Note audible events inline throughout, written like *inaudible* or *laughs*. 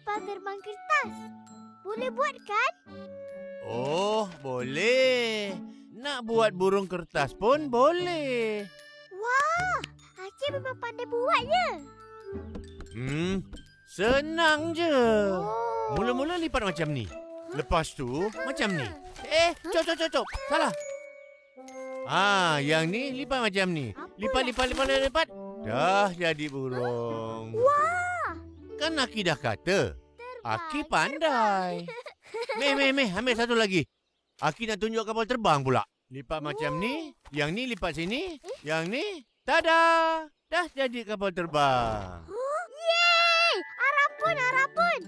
Kapal terbang kertas. Boleh buat kan? Oh, boleh. Nak buat burung kertas pun boleh. Wah, Aki memang pandai buatnya. Hmm, senang je. Oh. Mula-mula lipat macam ni. Lepas tu, macam ni. Eh, cop, cop, cop, cop. Salah. Ah, yang ni lipat macam ni. Lipat, lipat, lipat, lipat, lipat. Dah jadi burung. Wah, Kan Aki dah kata. terbang. Aki pandai. Meh, meh, meh. Ambil satu lagi. Aki nak tunjuk kapal terbang pula. Lipat macam ni. Yang ni lipat sini. Yang ni. Tada! Dah jadi kapal terbang. Yeay! Arapun, arapun.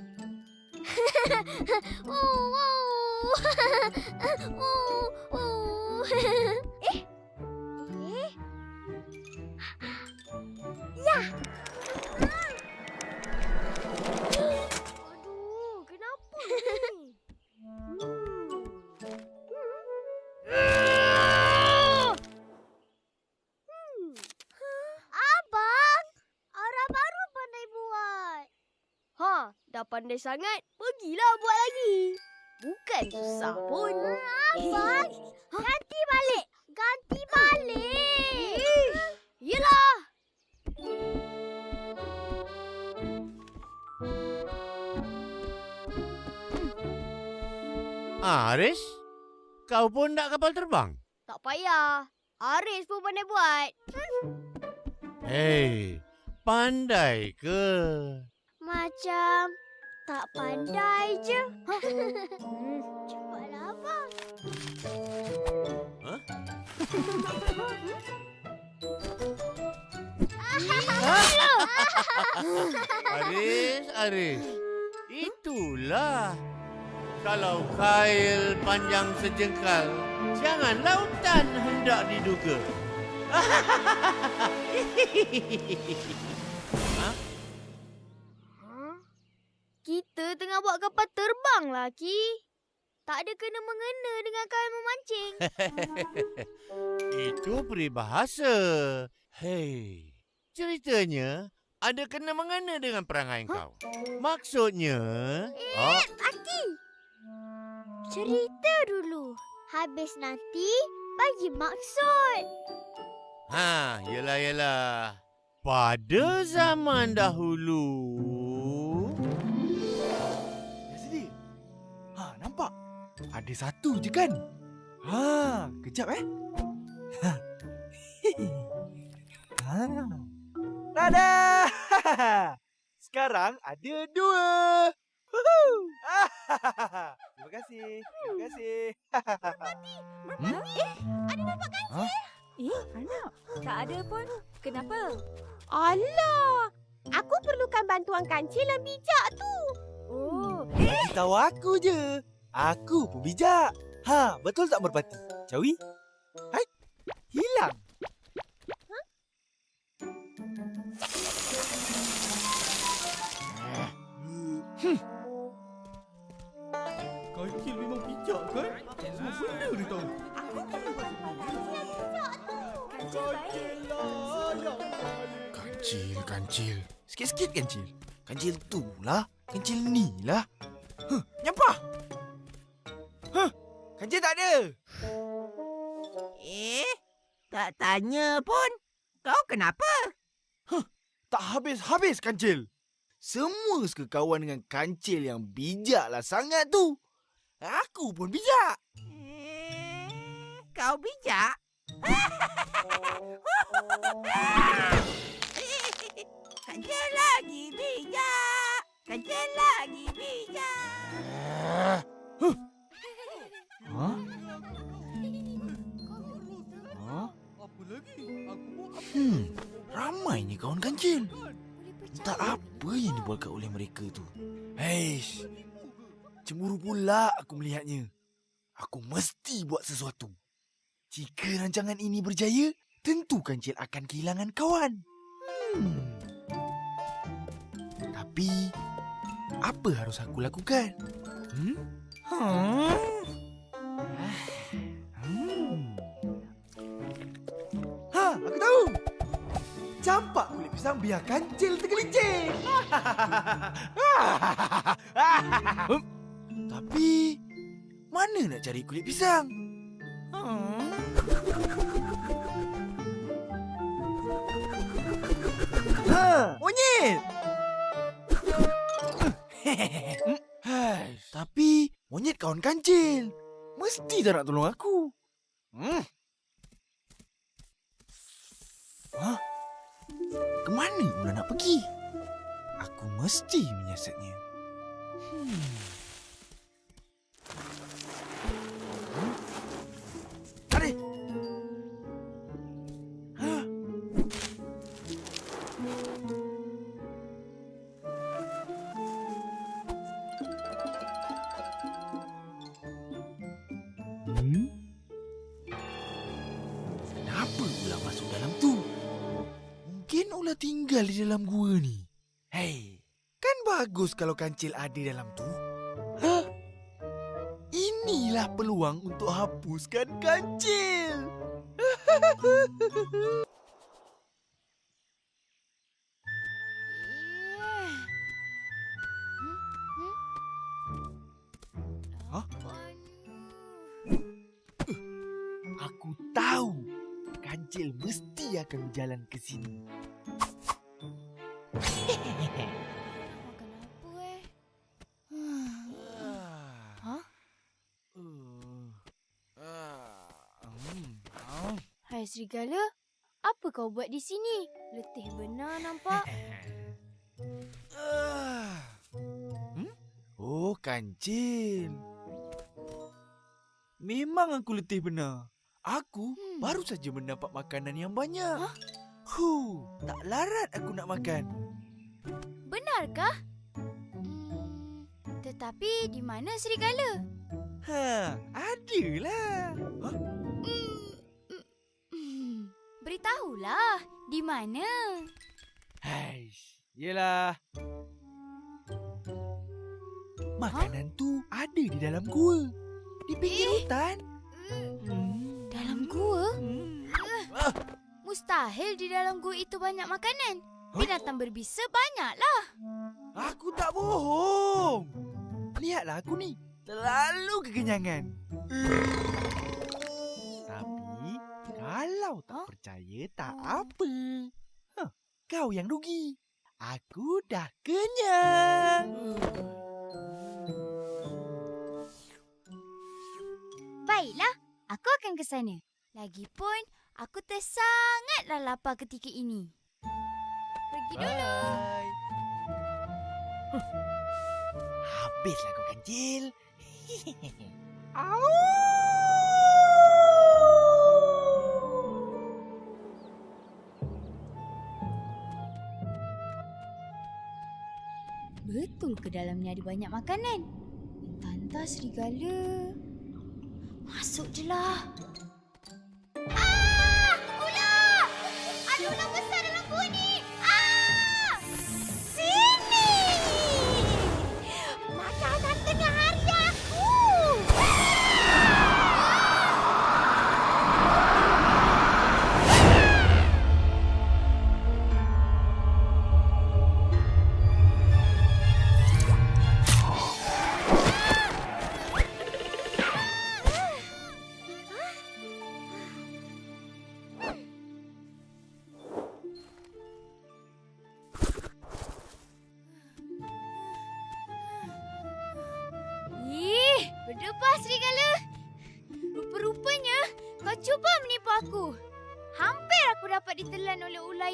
*laughs* oh, oh. *laughs* oh, oh. *laughs* eh? Eh? Ya. Dah pandai sangat. Pergilah buat lagi. Bukan susah pun. Abang, ganti balik. Ganti balik. Yelah. Ah, Aris? Kau pun nak kapal terbang? Tak payah. Aris pun pandai buat. Hei, pandai ke? Macam tak pandai je. *laughs* Cepatlah abang. Hah? *laughs* Aris, Aris. Itulah. Kalau kail panjang sejengkal, jangan lautan hendak diduga. *laughs* tengah buat kapal terbang lah, Ki. Tak ada kena-mengena dengan kail memancing. *laughs* Itu peribahasa. Hei, ceritanya ada kena mengena dengan perangai kau. Maksudnya... Oh, Aki. Cerita dulu. Habis nanti bagi maksud. ha, yelah, yelah. Pada zaman dahulu... Ada satu je kan? Ha, kejap eh. Ha. *laughs* ha. Tada! *laughs* Sekarang ada dua. Woohoo! *laughs* Terima kasih. Terima kasih. Hmm? Ada nampak kan? Eh, anak. Tak ada pun. Kenapa? Alah, aku perlukan bantuan kancil yang bijak tu. Oh, Bagi tahu aku je. Aku pun bijak. Ha, betul tak merpati? Cawi? Hai. Hilang. Kancil memang bijak kan? Semua benda dia tahu. kancil baik. Kancil, kancil. Sikit-sikit kancil. Kancil tu lah. Kancil ni lah. Huh, nyampah. Huh, kancil tak ada. Eh, tak tanya pun. Kau kenapa? Tak habis-habis kancil. Semua suka kawan dengan kancil yang bijak lah sangat tu. Aku pun bijak. Eh, kau bijak? *laughs* Kancil lagi bijak. Kancil lagi bijak. Kawan kancil. Tak apa yang dibuat oleh mereka tu. Heish. Cemburu pula aku melihatnya. Aku mesti buat sesuatu. Jika rancangan ini berjaya, tentu kancil akan kehilangan kawan. Hmm. Tapi, apa harus aku lakukan? Hmm? Hmm. Hmm. Ha, aku tahu. Campak kulit pisang biar kancil tergelincir. Hmm. *laughs* Tapi, mana nak cari kulit pisang? Hmm. Ha, monyet! Hai, *laughs* tapi monyet kawan kancil. Mesti tak nak tolong aku. Hmm. Hah? Kemana Mula nak pergi? Aku mesti menyiasatnya. Hmm? Tinggal di dalam gua ni. Hei, kan bagus kalau kancil ada dalam tu. Hah? Inilah peluang untuk hapuskan kancil. *laughs* Hah? Aku tahu kancil mesti akan berjalan ke sini. Hai serigala, apa kau buat di sini? Letih benar nampak. Hmm? *laughs* Oh, kancil. Memang aku letih benar. Aku Hmm. baru saja mendapat makanan yang banyak. Huh, tak larat aku nak makan. Benarkah? Hmm, tetapi di mana serigala? Ha, adalah. Hah? Hmm, beritahulah, di mana? Haish, yelah. Makanan tu ada di dalam gua. Di pinggir Eh? hutan. Hmm, Hmm. dalam gua? Hmm. Mustahil di dalam gua itu banyak makanan. Binatang berbisa banyaklah. Aku tak bohong. Lihatlah aku ni. Terlalu kekenyangan. Tapi kalau tak Hah? percaya tak apa. Huh, kau yang rugi. Aku dah kenyang. Baiklah, aku akan ke sana. Lagipun, aku tersangatlah lapar ketika ini. Pergi dulu. Bye. Huh. Habislah kau kancil. *laughs* Betul ke dalamnya ada banyak makanan? Tanta serigala. Masuk je lah.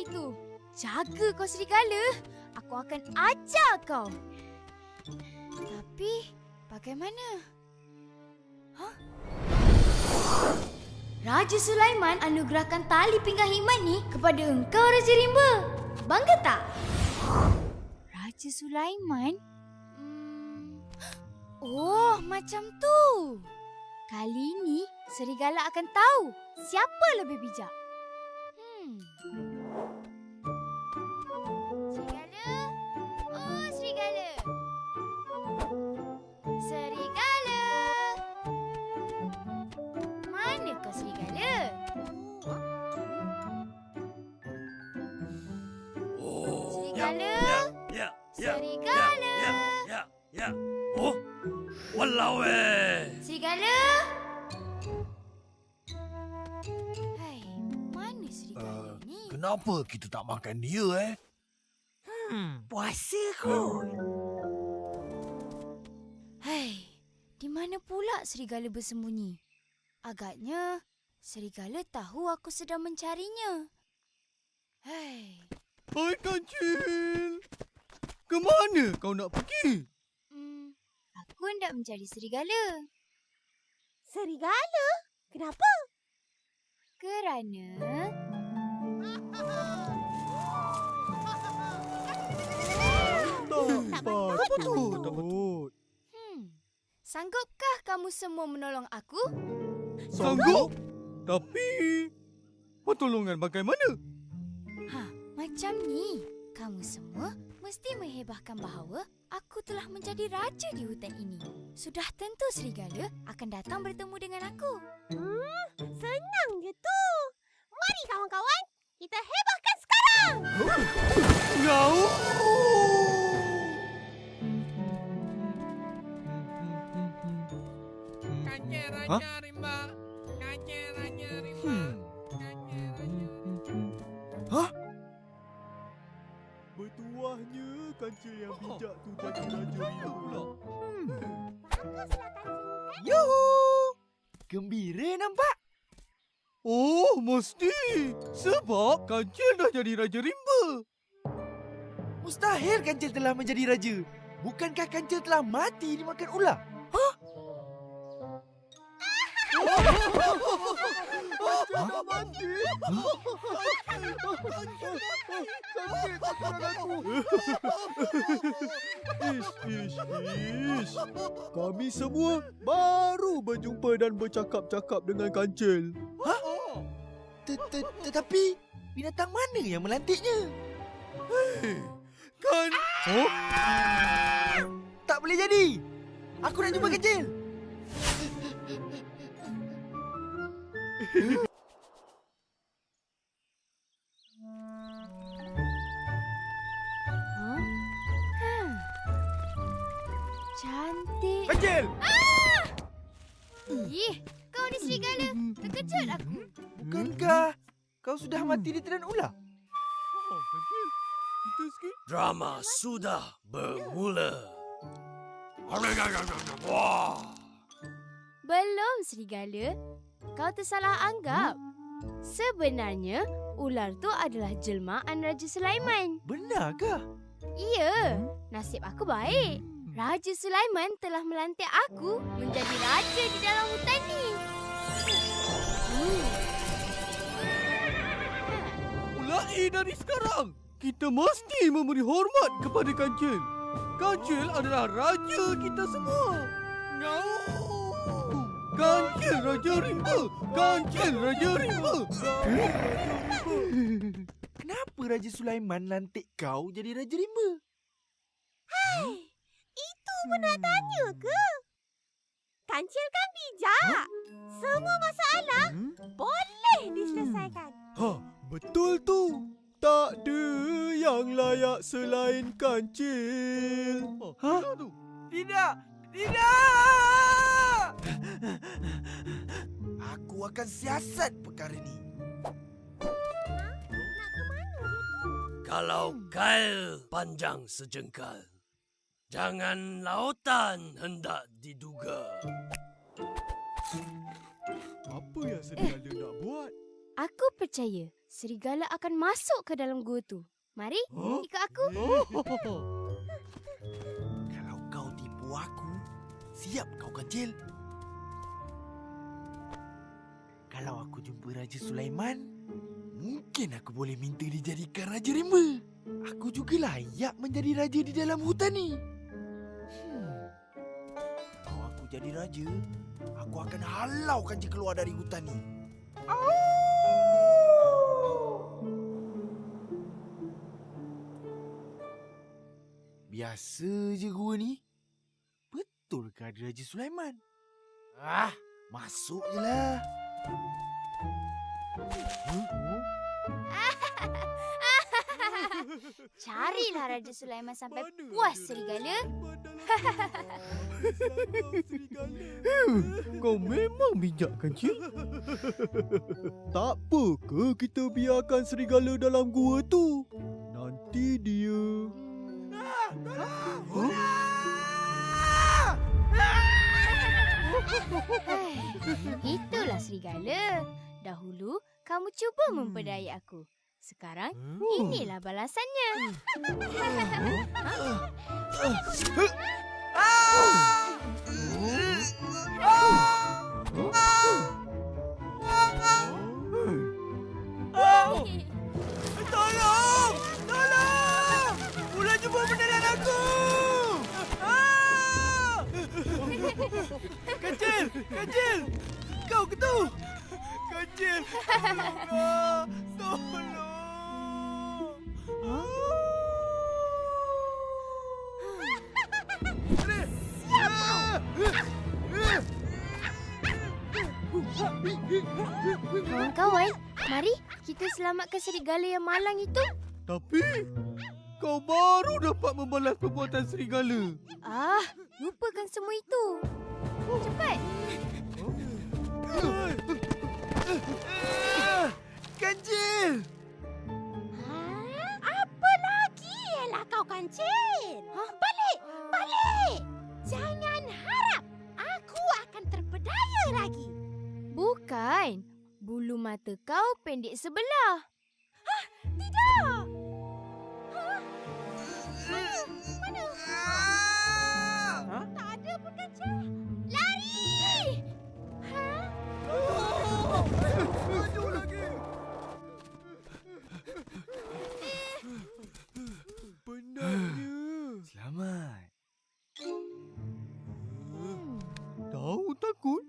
Itu. Jaga kau serigala. Aku akan ajar kau. Tapi, bagaimana? Hah? Raja Sulaiman anugerahkan tali pinggang hikmat ni kepada engkau Raja Rimba. Bangga tak? Raja Sulaiman? Hmm. Oh, macam tu. Kali ini serigala akan tahu siapa lebih bijak. Kenapa kita tak makan dia eh? Hmm, puasa kot. Hai, di mana pula serigala bersembunyi? Agaknya serigala tahu aku sedang mencarinya. Hai, Hai kancil. Ke mana kau nak pergi? hmm, aku hendak mencari serigala. Serigala? Kenapa? Kerana Tak patut. Tak patut. hmm, sanggupkah kamu semua menolong aku? Sanggup? Tapi... Pertolongan bagaimana? Ha, macam ni. Kamu semua mesti menghebahkan bahawa aku telah menjadi raja di hutan ini. Sudah tentu serigala akan datang bertemu dengan aku. Hmm, senang je tu. Mari kawan-kawan, kita hebahkan sekarang. Kau! Kancil Hah? Raja Rimba. Kancil Raja Rimba. Hmm. Kancil Raja Hah? Bertuahnya kancil yang bijak tu raja rimba pula. Baguslah kancil. Yuhu! Gembira nampak? Oh, mesti. Sebab kancil dah jadi raja rimba. Mustahil kancil telah menjadi raja. Bukankah kancil telah mati dimakan ular? Kancil dah mati. Kancil aku. Ish, ish, ish. Kami semua baru berjumpa dan bercakap-cakap dengan kancil. Tet- Tetapi binatang mana yang melantiknya? Kan? Oh? Tak boleh jadi. Aku nak jumpa kancil. Sudah bermula. Wah. Belum serigala. Kau tersalah anggap. Sebenarnya, ular tu adalah jelmaan Raja Sulaiman. Benarkah? Iya, nasib aku baik. Raja Sulaiman telah melantik aku menjadi raja di dalam hutan ni. Hmm. Mulai dari sekarang, kita mesti memberi hormat kepada kancil. Kancil adalah raja kita semua. No. Kancil Raja Rimba! Kancil Raja Rimba! Kenapa Raja Sulaiman lantik kau jadi Raja Rimba? Itu pun nak tanya ke? Kancil kan bijak. Semua masalah Hmm? boleh diselesaikan. Ha, betul tu. Tak ada yang layak selain kancil. Ha? Hah? Tidak! Tidak! Aku akan siasat perkara ni. Kalau kail panjang sejengkal, jangan lautan hendak diduga. Apa yang serigala nak buat? Aku percaya serigala akan masuk ke dalam gua tu. Mari, Huh? ikut aku. Oh. Kalau kau tipu aku, siap kau kancil. Kalau aku jumpa Raja Sulaiman, mungkin aku boleh minta dijadikan Raja Rimba. Aku juga layak menjadi raja di dalam hutan ni. Hmm. Kalau aku jadi raja, aku akan halaukan je keluar dari hutan ni. Biasa je gua ni. Betul ke ada Raja Sulaiman? Ah, masuk je lah. *laughs* Carilah Raja Sulaiman sampai Mana puas serigala. Hmm, *laughs* kau memang bijak kancil. tak apa ke kita biarkan serigala dalam gua tu? Nanti dia... Hai, Itulah serigala. Dahulu kamu cuba memperdaya aku. Sekarang inilah balasannya. Tolong! Kecil! Kecil! Kau ke tu? Kecil! Tolong! Tolong! Kawan-kawan, mari kita selamatkan serigala yang malang itu. Tapi... Kau baru dapat membalas perbuatan serigala. Ah, lupakan semua itu. Cepat. Kancil! Ha? Apa lagi ialah kau kancil? Ha? Balik! Balik! Jangan harap aku akan terpedaya lagi. Bukan. Bulu mata kau pendek sebelah. Tak ada pun kancil. Lari! Ha? Maju lagi! Penatnya. Selamat. Tahu takut?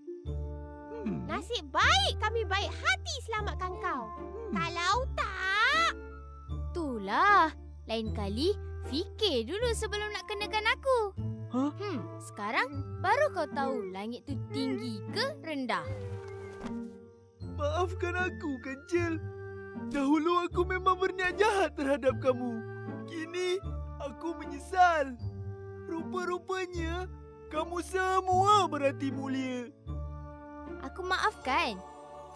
Hmm. Nasib baik kami baik hati selamatkan kau. Kalau tak... Itulah. Lain kali, fikir dulu sebelum nak kenakan aku. Hah? Hmm, sekarang baru kau tahu langit tu tinggi ke rendah. Maafkan aku, Kancil. Dahulu aku memang berniat jahat terhadap kamu. Kini aku menyesal. Rupa-rupanya kamu semua berhati mulia. Aku maafkan.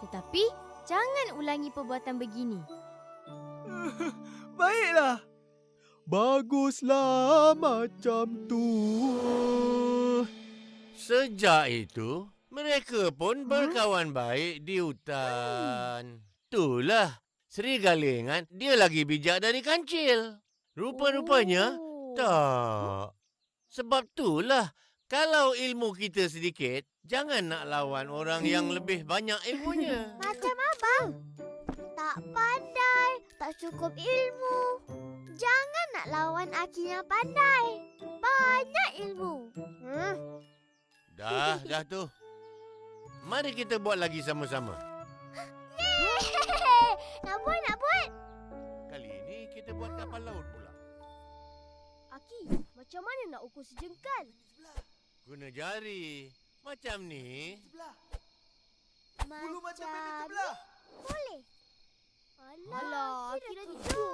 Tetapi, jangan ulangi perbuatan begini. *laughs* Baiklah. Baguslah macam tu. Sejak itu, mereka pun berkawan baik di hutan. Itulah, serigala ingat dia lagi bijak dari kancil. Rupa-rupanya, Oh. tak. Sebab itulah, kalau ilmu kita sedikit, jangan nak lawan orang yang lebih banyak ilmunya. *laughs* Macam abang. Tak pandai, tak cukup ilmu. Jangan nak lawan Aki yang pandai. Banyak ilmu. Hmm. Dah, *laughs* dah tu. Mari kita buat lagi sama-sama. Yeay! *laughs* Nak buat, nak buat. Kali ini kita buat kapal laut pula. Aki, macam mana nak ukur sejengkal? Guna jari. Macam ni. Bulu macam pendek sebelah. Boleh. Alah, Alah kira gitu.